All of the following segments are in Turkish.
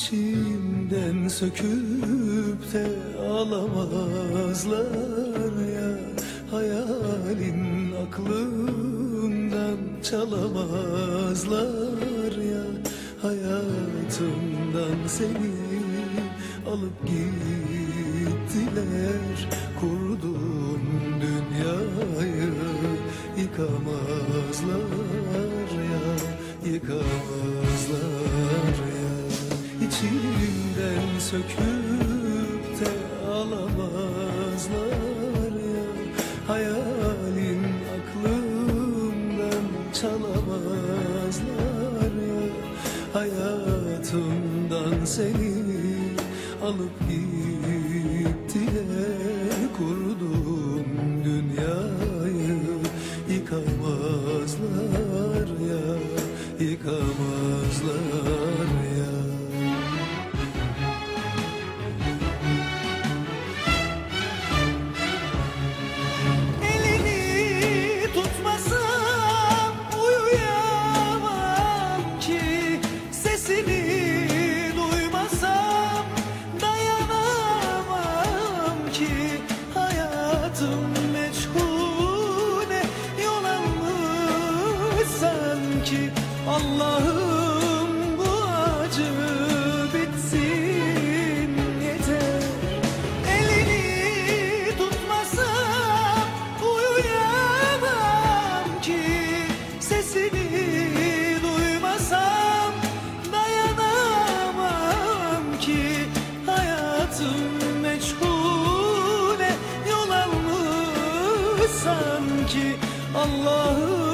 İçimden söküp de alamazlar ya. Hayalin aklımdan çalamazlar ya. Hayatımdan seni alıp gittiler. Kurduğum dünyayı yıkamazlar ya. Yıkamazlar ya İçimden söküp de alamazlar ya. Hayalin aklımdan çalamazlar ya. Hayatımdan seni alıp gittiler Kurduğum dünyayı. Yıkamazlar ya Yıkamazlar sanki Allah'ım bu acı bitsin yeter. Elini tutmasam uyuyamam ki. Sesini duymasam dayanamam ki. Hayatım meçhule yol almış sanki Allah'ım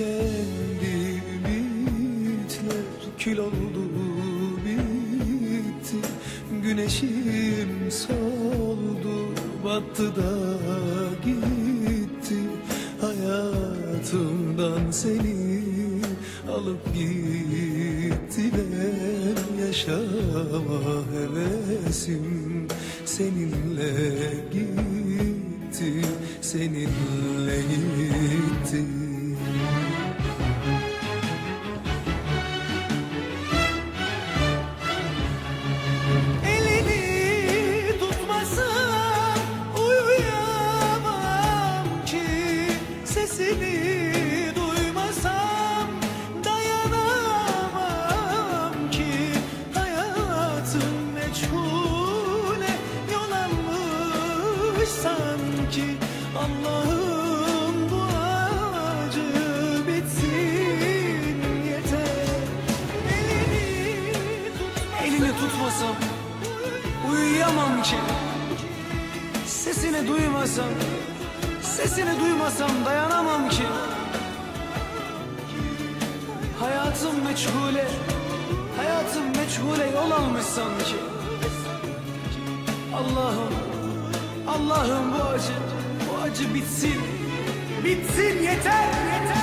Tükendi ümitler kül oldu bitti. Güneşim soldu battı da gitti. Hayatımdan seni alıp gittiler Yaşama hevesim seninle gitti Seninle gitti Sesini duymasam Sesini duymasam dayanamam ki. Hayatım meçhule Hayatım meçhule yol almış sanki. Allah'ım Allah'ım bu acı Bu acı bitsin. Bitsin yeter yeter